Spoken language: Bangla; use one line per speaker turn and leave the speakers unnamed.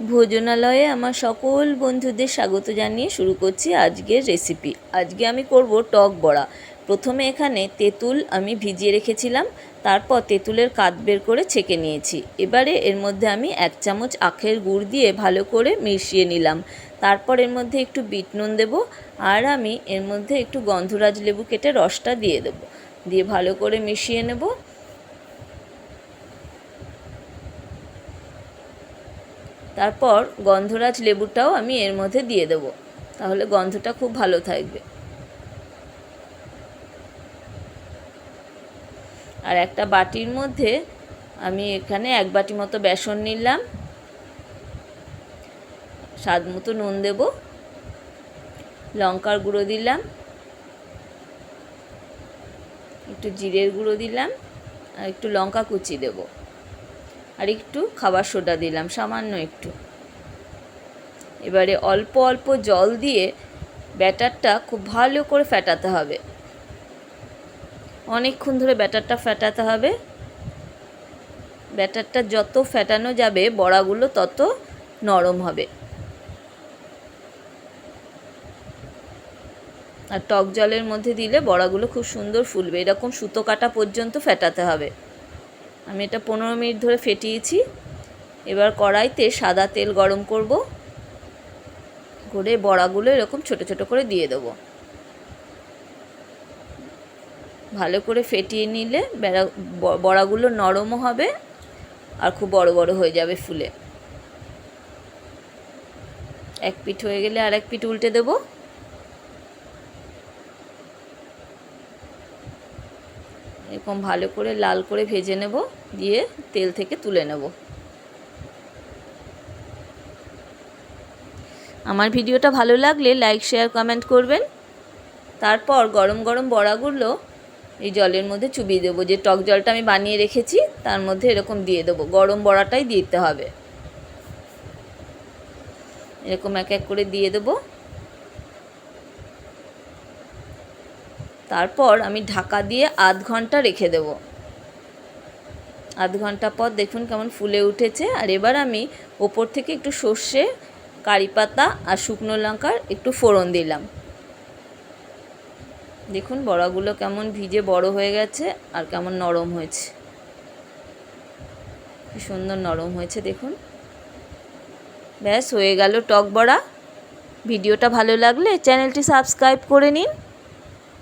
ভোজনালয়ে আমার সকল বন্ধুদের স্বাগত জানিয়ে শুরু করছি আজকের রেসিপি আজকে আমি করব টক বড়া। প্রথমে এখানে তেঁতুল আমি ভিজিয়ে রেখেছিলাম, তারপর তেঁতুলের কাত বের করে ছেঁকে নিয়েছি। এবারে এর মধ্যে আমি এক চামচ আখের গুড় দিয়ে ভালো করে মিশিয়ে নিলাম। তারপর এর মধ্যে একটু বিট নুন দেবো, আর আমি এর মধ্যে একটু গন্ধরাজ লেবু কেটে রসটা দিয়ে দেবো। দিয়ে ভালো করে মিশিয়ে নেব তারপর গন্ধরাজ লেবুটাও আমি এর মধ্যে দিয়ে দেবো। তাহলে গন্ধটা খুব ভালো থাকবে। আর একটা বাটির মধ্যে আমি এখানে এক বাটি মতো বেসন নিলাম। স্বাদ মতো নুন দেব। লঙ্কার গুঁড়ো দিলাম। একটু জিরের গুঁড়ো দিলাম। আর একটু লঙ্কা কুচি দেবো। আর একটু খাবার সোডা দিলাম, সামান্য একটু। এবারে অল্প অল্প জল দিয়ে ব্যাটারটা খুব ভালো করে ফেটাতে হবে। অনেকক্ষণ ধরে ব্যাটারটা ফেটাতে হবে। ব্যাটারটা যত ফেটানো যাবে, বড়াগুলো তত নরম হবে। আর টক জলের মধ্যে দিলে বড়াগুলো খুব সুন্দর ফুলবে। এরকম সুতো কাটা পর্যন্ত ফেটাতে হবে। আমি এটা পনেরো মিনিট ধরে ফেটিয়েছি। এবার কড়াইতে সাদা তেল গরম করব। করে বড়াগুলো এরকম ছোট ছোট করে দিয়ে দেবো। ভালো করে ফেটিয়ে নিলে বেড়া বড়াগুলো নরমও হবে আর খুব বড় বড় হয়ে যাবে ফুলে। এক পিঠ হয়ে গেলে আর এক পিঠ উল্টে দেবো। এরকম ভালো করে লাল করে ভেজে নেব, দিয়ে তেল থেকে তুলে নেব। আমার ভিডিওটা ভালো লাগলে লাইক, শেয়ার, কমেন্ট করবেন। তারপর গরম গরম বড়াগুলো এই জলের মধ্যে চুবিয়ে দেবো। যে টক জলটা আমি বানিয়ে রেখেছি, তার মধ্যে এরকম দিয়ে দেবো। গরম বড়াটাই দিতে হবে। এরকম এক এক করে দিয়ে দেবো। তারপর আমি ঢাকা দিয়ে আধ ঘণ্টা রেখে দেব। আধ ঘণ্টা পর দেখুন কেমন ফুলে উঠেছে। আর এবার আমি ওপর থেকে একটু সর্ষে, কারি পাতা আর শুকনো লঙ্কার একটু ফোড়ন দিলাম। দেখুন বড়াগুলো কেমন ভিজে বড় হয়ে গেছে আর কেমন নরম হয়েছে। কি সুন্দর নরম হয়েছে দেখুন। ব্যাস, হয়ে গেল টক বড়া। ভিডিওটা ভালো লাগলে চ্যানেলটি সাবস্ক্রাইব করে নিন।